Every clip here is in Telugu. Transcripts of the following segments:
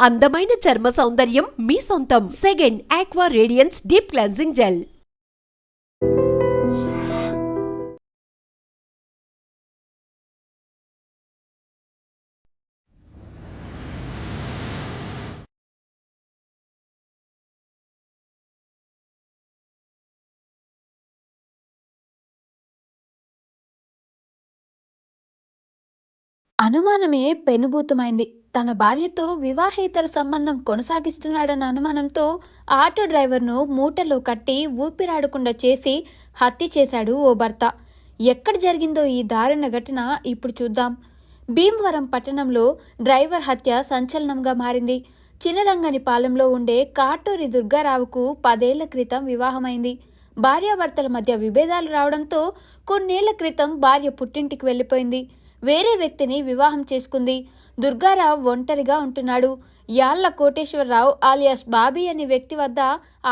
అందమైన చర్మ సౌందర్యం మీ సొంతం. Second aqua radiance deep cleansing gel అనుమానమే పెనుభూతమైంది. తన భార్యతో వివాహేతర సంబంధం కొనసాగిస్తున్నాడన్న అనుమానంతో ఆటో డ్రైవర్ను మూటలో కట్టి ఊపిరాడకుండా చేసి హత్య చేశాడు ఓ భర్త. ఎక్కడ జరిగిందో ఈ దారుణ ఘటన ఇప్పుడు చూద్దాం. భీమవరం పట్టణంలో డ్రైవర్ హత్య సంచలనంగా మారింది. చిన్నరంగని పాలెంలో ఉండే కాటూరి దుర్గారావుకు పదేళ్ళ క్రితం వివాహమైంది. భార్యాభర్తల మధ్య విభేదాలు రావడంతో కొన్నేళ్ళ క్రితం భార్య పుట్టింటికి వెళ్ళిపోయింది. వేరే వ్యక్తిని వివాహం చేసుకుంది. దుర్గారావు ఒంటరిగా ఉంటున్నాడు. యాళ్ళ కోటేశ్వరరావు ఆలియాస్ బాబీ అనే వ్యక్తి వద్ద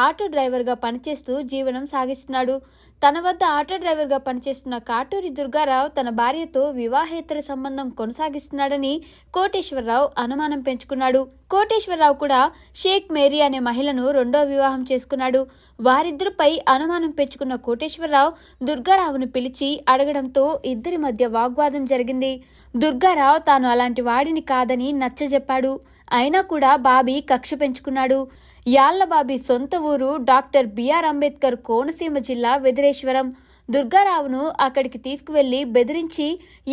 ఆటో డ్రైవర్గా పనిచేస్తూ జీవనం సాగిస్తున్నాడు. తన వద్ద ఆటో డ్రైవర్గా పనిచేస్తున్న కాటూరి దుర్గారావు తన భార్యతో వివాహేతర సంబంధం కొనసాగిస్తున్నాడని కోటేశ్వరరావు అనుమానం పెంచుకున్నాడు. కోటేశ్వరరావు కూడా షేక్ మేరీ అనే మహిళను రెండో వివాహం చేసుకున్నాడు. వారిద్దరిపై అనుమానం పెంచుకున్న కోటేశ్వరరావు దుర్గారావును పిలిచి అడగడంతో ఇద్దరి మధ్య వాగ్వాదం జరిగింది. దుర్గారావు తాను అలాంటి వాడిని కాదని నచ్చజెప్పాడు. అయినా కూడా బాబీ కక్ష పెంచుకున్నాడు. యాళ్ళబాబీ సొంత ఊరు డాక్టర్ బిఆర్ అంబేద్కర్ కోనసీమ జిల్లా వెదిరేశ్వరం. దుర్గారావును అక్కడికి తీసుకువెళ్ళి బెదిరించి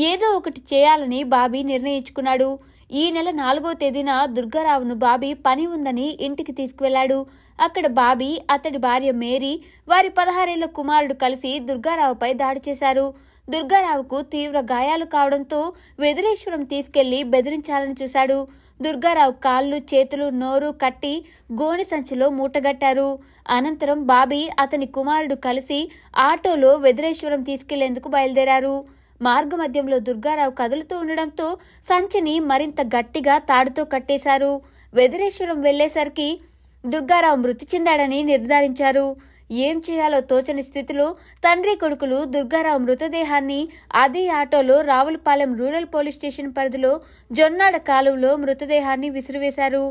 ఏదో ఒకటి చేయాలని బాబీ నిర్ణయించుకున్నాడు. ఈ నెల నాలుగో తేదీన దుర్గారావును బాబీ పని ఉందని ఇంటికి తీసుకువెళ్ళాడు అక్కడ బాబీ అతడి భార్య మేరీ వారి పదహారేళ్ళ కుమారుడు కలిసి దుర్గారావుపై దాడి చేశారు. దుర్గారావుకు తీవ్ర గాయాలు కావడంతో వెదిరేశ్వరం తీసుకెళ్ళి బెదిరించాలని చూశాడు. దుర్గారావు కాళ్ళు చేతులు నోరు కట్టి గోని సంచిలో మూటగట్టారు. అనంతరం బాబీ అతని కుమారుడు కలిసి ఆటోలో వెదిరేశ్వరం తీసుకెళ్ళేందుకు బయలుదేరారు. మార్గమధ్యంలో దుర్గారావు కదులుతూ ఉండడంతో సంచిని మరింత గట్టిగా తాడుతో కట్టేశారు. వెదిరేశ్వరం వెళ్ళేసరికి దుర్గారావు మృతి చెందాడని నిర్ధారించారు. ఏం చేయాలో తోచని స్థితిలో తండ్రి కొడుకులు దుర్గారావు మృతదేహాన్ని అదే ఆటోలో రావులపాలెం రూరల్ పోలీస్ స్టేషన్ పరిధిలో జొన్నాడ కాలువలో మృతదేహాన్ని విసిరివేశారు.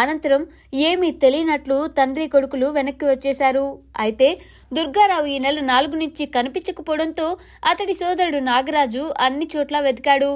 అనంతరం ఏమీ తెలియనట్లు తండ్రి కొడుకులు వెనక్కి వచ్చేశారు. అయితే దుర్గారావు ఈ నెల నాలుగు నుంచి కనిపించకపోవడంతో అతడి సోదరుడు నాగరాజు అన్ని చోట్ల వెతికాడు.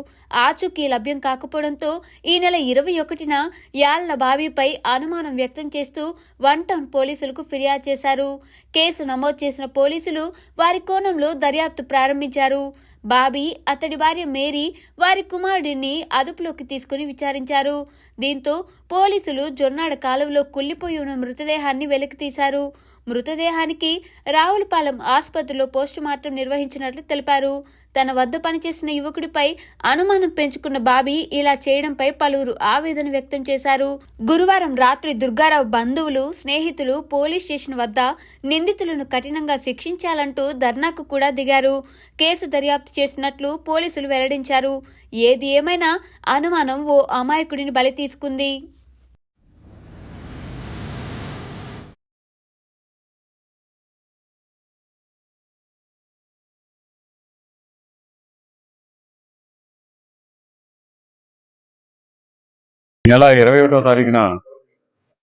ఆచూకీ లభ్యం కాకపోవడంతో ఈ నెల ఇరవై ఒకటిన యాళ్ళ బావిపై అనుమానం వ్యక్తం చేస్తూ వన్ టౌన్ పోలీసులకు ఫిర్యాదు చేశారు. కేసు నమోదు చేసిన పోలీసులు వారి కోణంలో దర్యాప్తు ప్రారంభించారు. బాబీ అతడి భార్య మేరీ వారి కుమారుడిని అదుపులోకి తీసుకుని విచారించారు. దీంతో పోలీసులు జొన్నాడ కాలువలో కుళ్ళిపోయి ఉన్న మృతదేహాన్ని వెలికితీశారు మృతదేహానికి రావులపాలెం ఆసుపత్రిలో పోస్టుమార్టం నిర్వహించినట్లు తెలిపారు. తన వద్ద పనిచేసిన యువకుడిపై అనుమానం పెంచుకున్న బాబీ ఇలా చేయడంపై పలువురు ఆవేదన వ్యక్తం చేశారు. గురువారం రాత్రి దుర్గారావు బంధువులు స్నేహితులు పోలీస్ స్టేషన్ వద్ద నిందితులను కఠినంగా శిక్షించాలంటూ ధర్నాకు కూడా దిగారు. కేసు దర్యాప్తు చేసినట్లు పోలీసులు వెల్లడించారు. ఏది ఏమైనా అనుమానం ఓ అమాయకుడిని బలి తీసుకుంది. నెల ఇరవై ఒకటో తారీఖున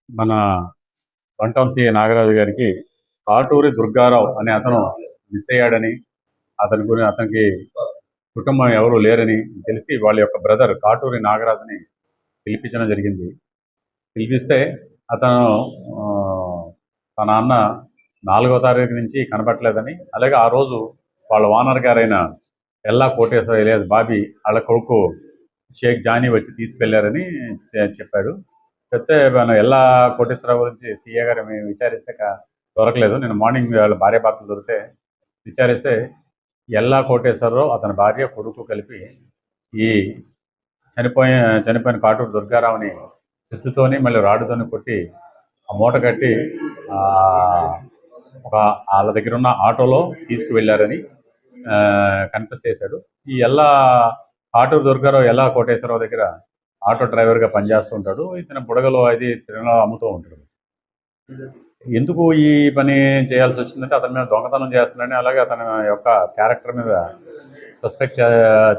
మన వంటం టౌన్ నాగరాజు గారికి కాటూరి దుర్గారావు అనే అతను మిస్ అయ్యాడని అతని గురించి అతనికి కుటుంబం ఎవరు లేరని తెలిసి వాళ్ళ యొక్క బ్రదర్ కాటూరి నాగరాజుని పిలిపించడం జరిగింది. పిలిపిస్తే అతను తన అన్న నాలుగో తారీఖు నుంచి కనబట్టలేదని అలాగే ఆ రోజు వాళ్ళ ఓనర్ గారైన ఎల్లా కోటేశ్వర ఇలియాస్ బాబీ వాళ్ళ కొడుకు షేక్ జానీ వచ్చి తీసుకెళ్ళారని చెప్పాడు. చెప్తే మన ఎల్లా కోటేశ్వరరావు గురించి సీఏ గారు మేము విచారిస్తే దొరకలేదు. నేను మార్నింగ్ వాళ్ళ భార్య భర్తలు దొరికితే విచారిస్తే ఎల్లా కోటేశ్వరరావు అతని భార్య కొడుకు కలిపి ఈ చనిపోయిన చనిపోయిన కాటూరు దుర్గారావుని చెట్టుతోని మళ్ళీ రాడుతోని కొట్టి ఆ మూట కట్టి ఆ, ఒక వాళ్ళ దగ్గర ఉన్న ఆటోలో తీసుకువెళ్ళారని కన్ఫెస్ చేశాడు. ఈ ఎల్లా ఆటో దుర్గారావు ఎలా కోటేశ్వరరావు దగ్గర ఆటో డ్రైవర్గా పనిచేస్తూ ఉంటాడు ఇతను బుడగలో అది తిరణలో అమ్ముతూ ఉంటాడు. ఎందుకు ఈ పని చేయాల్సి వచ్చిందంటే అతని మీద దొంగతనం చేస్తున్నాడని అలాగే అతని యొక్క క్యారెక్టర్ మీద సస్పెక్ట్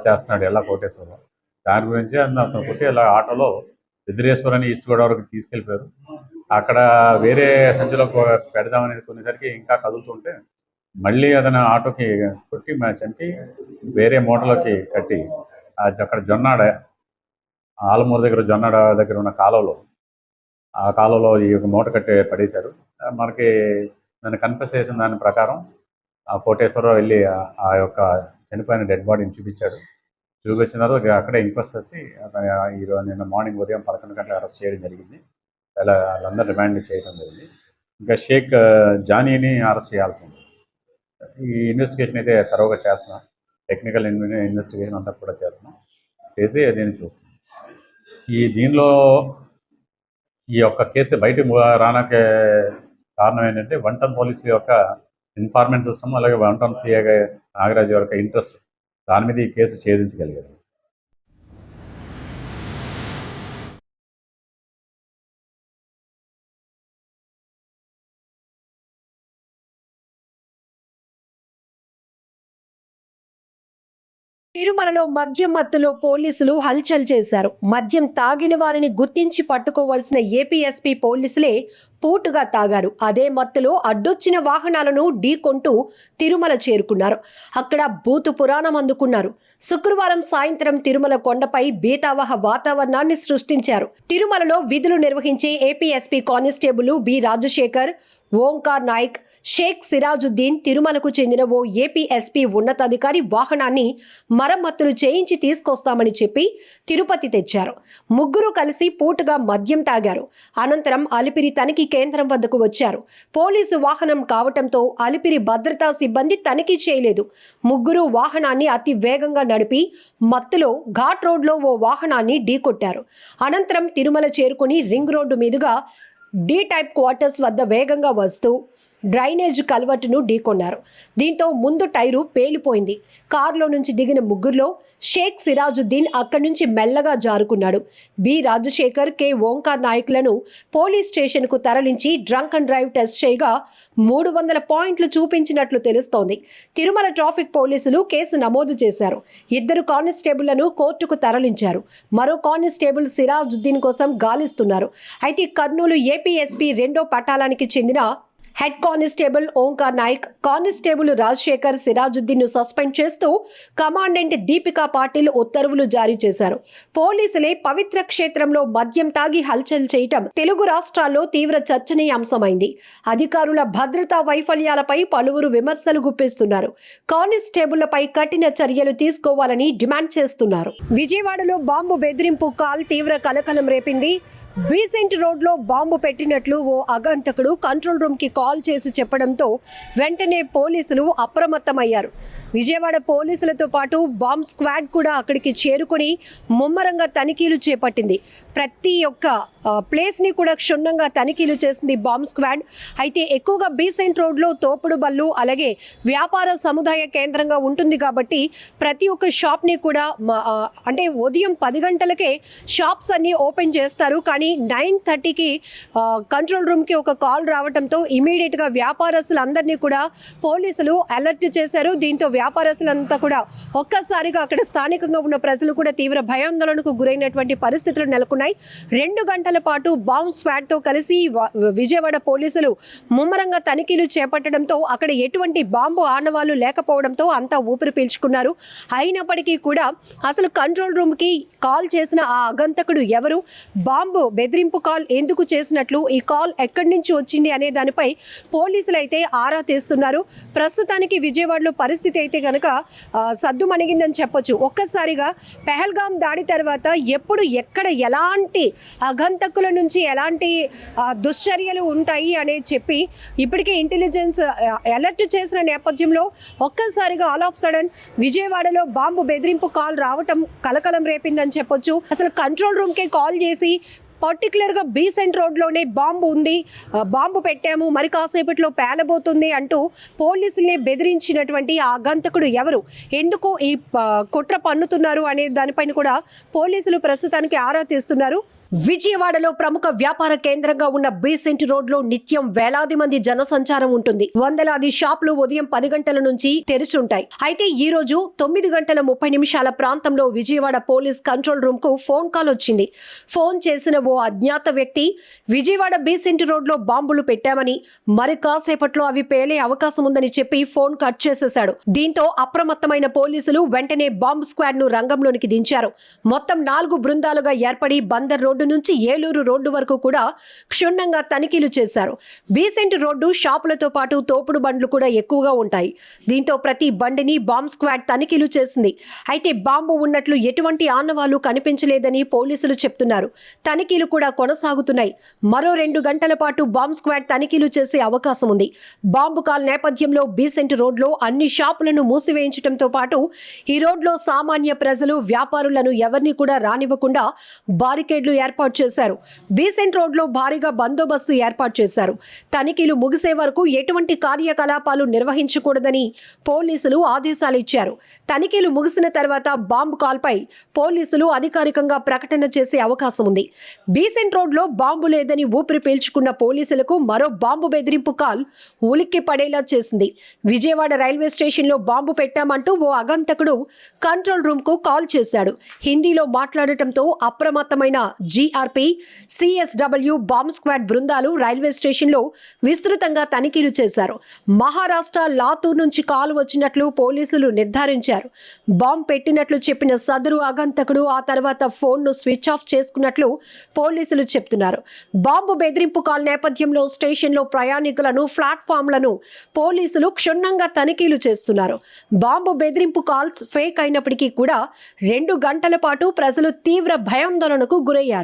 చేస్తున్నాడు ఎలా కోటేశ్వరరావు. దాని గురించి అతను అతను కొట్టి ఇలా ఆటోలో రుద్రేశ్వరాన్ని ఈస్ట్ గోదావరికి తీసుకెళ్ళిపోయారు. అక్కడ వేరే సంచిలో కొ- పెడదామని కొనేసరికి ఇంకా కదులుతుంటే మళ్ళీ అతను ఆటోకి కొట్టి మ- చంపి వేరే మూటలోకి కట్టి అక్కడ జొన్నాడ ఆలమూరు దగ్గర జొన్నాడ దగ్గర ఉన్న కాలువలో. ఆ కాలువలో ఈ యొక్క మూట కట్టి పడేశారు. మనకి దాన్ని కన్ఫెస్ చేసిన దాని ప్రకారం ఆ కోటేశ్వరరావు వెళ్ళి ఆ- యొక్క చనిపోయిన డెడ్ బాడీని చూపించాడు. చూపించిన తర్వాత అక్కడే ఇంక్వెస్ట్ చేసి ఈరోజు నిన్న మార్నింగ్ ఉదయం పదకొండు గంటలకు అరెస్ట్ చేయడం జరిగింది. అలా వాళ్ళందరూ రిమాండ్ చేయడం జరిగింది. ఇంకా షేక్ జానీని అరెస్ట్ చేయాల్సి ఉంది. ఈ ఇన్వెస్టిగేషన్ అయితే తరువుగా చేస్తున్నాం. టెక్నికల్ ఇన్వెస్టిగేషన్ అంతా కూడా చేస్తున్నాం. చేసి దీన్ని చూస్తున్నాం. ఈ దీనిలో ఈ యొక్క కేసు బయట రానకే కారణం ఏంటంటే వన్ టౌన్ పోలీసుల యొక్క ఇన్ఫార్మెంట్ సిస్టమ్ అలాగే వన్ టౌన్ సిఏ నాగరాజు యొక్క ఇంట్రెస్ట్ దాని మీద ఈ కేసు ఛేదించగలిగారు. తిరుమలలో మద్యం మత్తులో పోలీసులు హల్చల్ చేశారు. మద్యం తాగిన వారిని గుర్తించి పట్టుకోవాల్సిన ఏపీఎస్పీ పోలీసులే పూటుగా తాగారు. అదే మత్తులో అడ్డొచ్చిన వాహనాలను ఢీకొంటూ తిరుమల చేరుకున్నారు. అక్కడ బూతు పురాణం అందుకున్నారు. శుక్రవారం సాయంత్రం తిరుమల కొండపై బీతావహ వాతావరణాన్ని సృష్టించారు. తిరుమలలో విధులు నిర్వహించే APSP constable B Rajasekhar Omkar Nayak Shaik Sirajuddin తిరుమలకు చెందిన ఓ ఏపీఎస్పీ ఉన్నతాధికారి వాహనాన్ని మరమ్మతులు చేయించి తీసుకొస్తామని చెప్పి తిరుపతి తెచ్చారు. ముగ్గురు కలిసి పూటుగా మద్యం తాగారు. అనంతరం అలిపిరి తనిఖీ కేంద్రం వద్దకు వచ్చారు. పోలీసు వాహనం కావటంతో అలిపిరి భద్రతా సిబ్బంది తనిఖీ చేయలేదు. ముగ్గురు వాహనాన్ని అతి వేగంగా నడిపి మత్తులో ఘాట్ రోడ్లో ఓ వాహనాన్ని ఢీకొట్టారు. అనంతరం తిరుమల చేరుకుని రింగ్ రోడ్డు మీదుగా డి టైప్ క్వార్టర్స్ వద్ద వేగంగా వస్తూ డ్రైనేజ్ కల్వర్టును ఢీకొన్నారు. దీంతో ముందు టైరు పేలిపోయింది. కారులో నుంచి దిగిన ముగ్గురులో షేక్ సిరాజుద్దీన్ అక్కడి నుంచి మెల్లగా జారుకున్నాడు. బి. రాజశేఖర్ కె. ఓంకార్ నాయకులను పోలీస్ స్టేషన్కు తరలించి డ్రంక్ అండ్ డ్రైవ్ టెస్ట్ చేయగా మూడు వందల పాయింట్లు చూపించినట్లు తెలుస్తోంది. తిరుమల ట్రాఫిక్ పోలీసులు కేసు నమోదు చేశారు. ఇద్దరు కానిస్టేబుళ్ళను కోర్టుకు తరలించారు. మరో కానిస్టేబుల్ సిరాజుద్దీన్ కోసం గాలిస్తున్నారు. అయితే కర్నూలు ఏపీఎస్పీ రెండో పట్టాలానికి చెందిన head constable Omkar Nayak constable Rajasekhar సిరాజుద్దీన్ను suspend చేస్తూ కమాండెంట్ దీపికా పాటిల్ ఉత్తర్వులు జారీ చేశారు. పోలీసులే పవిత్ర క్షేత్రంలో మద్యం తాగి హల్చల్ చేయటం తెలుగు రాష్ట్రాల్లో తీవ్ర చర్చనీయాంశమైంది. అధికారుల భద్రతా వైఫల్యాలపై పలువురు విమర్శలు గుప్పిస్తున్నారు. కానిస్టేబుళ్ళపై కఠిన చర్యలు తీసుకోవాలని డిమాండ్ చేస్తున్నారు. విజయవాడలో బాంబు బెదిరింపు కాల్ తీవ్ర కలకలం రేపింది. బీసెంట్ రోడ్లో బాంబు పెట్టినట్లు ఓ అగంతకుడు కంట్రోల్ రూమ్కి కాల్ చేసి చెప్పడంతో వెంటనే పోలీసులు అప్రమత్తమయ్యారు. విజయవాడ పోలీసులతో పాటు బాంబ్ స్క్వాడ్ కూడా అక్కడికి చేరుకొని ముమ్మరంగా తనిఖీలు చేపట్టింది. ప్రతి ఒక్క ప్లేస్ని కూడా క్షుణ్ణంగా తనిఖీలు చేసింది బాంబ్ స్క్వాడ్. అయితే ఎక్కువగా బీసెంట్ రోడ్లో తోపుడు బళ్ళు అలాగే వ్యాపార సముదాయ కేంద్రంగా ఉంటుంది కాబట్టి ప్రతి ఒక్క షాప్ని కూడా అంటే ఉదయం పది గంటలకే షాప్స్ అన్నీ ఓపెన్ చేస్తారు. కానీ నైన్ థర్టీకి కంట్రోల్ రూమ్కి ఒక కాల్ రావడంతో ఇమీడియట్గా వ్యాపారస్తులందరినీ కూడా పోలీసులు అలర్ట్ చేశారు. దీంతో వ్యాపారస్తులంతా కూడా ఒక్కసారిగా అక్కడ స్థానికంగా ఉన్న ప్రజలు కూడా తీవ్ర భయాందోళనకు గురైనటువంటి పరిస్థితులు నెలకొన్నాయి. రెండు గంటల పాటు బాంబ్ స్వాడ్తో కలిసి విజయవాడ పోలీసులు ముమ్మరంగా తనిఖీలు చేపట్టడంతో అక్కడ ఎటువంటి బాంబు ఆనవాళ్ళు లేకపోవడంతో అంతా ఊపిరి పీల్చుకున్నారు. అయినప్పటికీ కూడా అసలు కంట్రోల్ రూమ్కి కాల్ చేసిన ఆ అగంతకుడు ఎవరు? బాంబు బెదిరింపు కాల్ ఎందుకు చేసినట్లు? ఈ కాల్ ఎక్కడి నుంచి వచ్చింది అనే దానిపై పోలీసులు అయితే ఆరా తీస్తున్నారు. ప్రస్తుతానికి విజయవాడలో పరిస్థితి అయితే కనుక సద్దుమణిగిందని చెప్పొచ్చు. ఒక్కసారిగా పెహల్గాం దాడి తర్వాత ఎప్పుడు ఎక్కడ ఎలాంటి అగంతకుల నుంచి ఎలాంటి దుశ్చర్యలు ఉంటాయి అనేది చెప్పి ఇప్పటికే ఇంటెలిజెన్స్ అలర్ట్ చేసిన నేపథ్యంలో ఒక్కసారిగా ఆల్ ఆఫ్ సడన్ విజయవాడలో బాంబు బెదిరింపు కాల్ రావటం కలకలం రేపిందని చెప్పొచ్చు. అసలు కంట్రోల్ రూమ్కే కాల్ చేసి పర్టికులర్గా బీసెంట్ రోడ్లోనే బాంబు ఉంది. బాంబు పెట్టాము. మరి కాసేపట్లో పేలబోతుంది అంటూ పోలీసుల్ని బెదిరించినటువంటి ఆ గంతకుడు ఎవరు? ఎందుకు ఈ కుట్ర పన్నుతున్నారు అనే దానిపైన కూడా పోలీసులు ప్రస్తుతానికి ఆరా తీస్తున్నారు. విజయవాడలో ప్రముఖ వ్యాపార కేంద్రంగా ఉన్న బీసెంట్ రోడ్లో నిత్యం వేలాది మంది జనసంచారం ఉంటుంది. వందలాది షాపులు ఉదయం పది గంటల నుంచి తెరిచి ఉంటాయి అయితే ఈ రోజు తొమ్మిది గంటల ముప్పై నిమిషాల ప్రాంతంలో విజయవాడ పోలీస్ కంట్రోల్ రూమ్కు ఫోన్ కాల్ వచ్చింది. ఫోన్ చేసిన ఓ అజ్ఞాత వ్యక్తి విజయవాడ బీసెంట్ రోడ్లో బాంబులు పెట్టామని మరి కాసేపట్లో అవి పేలే అవకాశం ఉందని చెప్పి ఫోన్ కట్ చేసేశాడు. దీంతో అప్రమత్తమైన పోలీసులు వెంటనే బాంబు స్క్వాడ్ను రంగంలోనికి దించారు. మొత్తం నాలుగు బృందాలుగా ఏర్పడి బందర్ రోడ్డు నుంచి ఏలూరు రోడ్డు వరకు కూడా క్షుణ్ణంగా తనిఖీలు చేశారు. బీసెంట్ రోడ్డు షాపులతో పాటు తోపుడు బండ్లు కూడా ఎక్కువగా ఉంటాయి. దీంతో ప్రతి బండిని బాంబ్ స్క్వాడ్ తనిఖీలు చేసింది. అయితే బాంబు ఉన్నట్లు ఎటువంటి ఆనవాళ్ళు కనిపించలేదని పోలీసులు చెప్తున్నారు. తనిఖీలు కూడా కొనసాగుతున్నాయి. మరో రెండు గంటల పాటు బాంబ్ స్క్వాడ్ తనిఖీలు చేసే అవకాశం ఉంది. బాంబు కాల్ నేపథ్యంలో బీసెంట్ రోడ్లో అన్ని షాపులను మూసివేయించడంతో పాటు ఈ రోడ్లో సామాన్య ప్రజలు వ్యాపారులను ఎవరిని కూడా రానివ్వకుండా బారికేడ్లు ఏర్పాటు చేశారు. బీసెంట్ రోడ్లో భారీగా బందోబస్తు ఏర్పాటు చేశారు. తనిఖీలు ముగిసే వరకు ఎటువంటి కార్యకలాపాలు నిర్వహించకూడదని పోలీసులు ఆదేశాలు ఇచ్చారు. తనిఖీలు ముగిసిన తర్వాత బాంబు కాల్పై పోలీసులు అధికారికంగా ప్రకటన చేసే అవకాశం ఉంది. బీసెంట్ రోడ్లో బాంబు లేదని ఊపిరి పీల్చుకున్న పోలీసులకు మరో బాంబు బెదిరింపు కాల్ ఉలిక్కి పడేలా చేసింది. విజయవాడ రైల్వే స్టేషన్లో బాంబు పెట్టామంటూ ఓ అగంతకుడు కంట్రోల్ రూమ్కు కాల్ చేశాడు. హిందీలో మాట్లాడటంతో అప్రమత్తమైన జీఆర్పీ సిఎస్డబ్ల్యూ బాంబ్ స్క్వాడ్ బృందాలు రైల్వే స్టేషన్లో విస్తృతంగా తనిఖీలు చేశారు. మహారాష్ట్ర లాతూర్ నుంచి కాల్ వచ్చినట్లు పోలీసులు నిర్ధారించారు. బాంబ్ పెట్టినట్లు చెప్పిన సదరు ఆగంతకుడు ఆ తర్వాత ఫోన్ను స్విచ్ ఆఫ్ చేసుకున్నట్లు పోలీసులు చెప్తున్నారు. బాంబు బెదిరింపు కాల్ నేపథ్యంలో స్టేషన్లో ప్రయాణికులను ప్లాట్ఫామ్లను పోలీసులు క్షుణ్ణంగా తనిఖీలు చేస్తున్నారు. బాంబు బెదిరింపు కాల్స్ ఫేక్ అయినప్పటికీ కూడా రెండు గంటల పాటు ప్రజలు తీవ్ర భయాందోళనకు గురయ్యారు.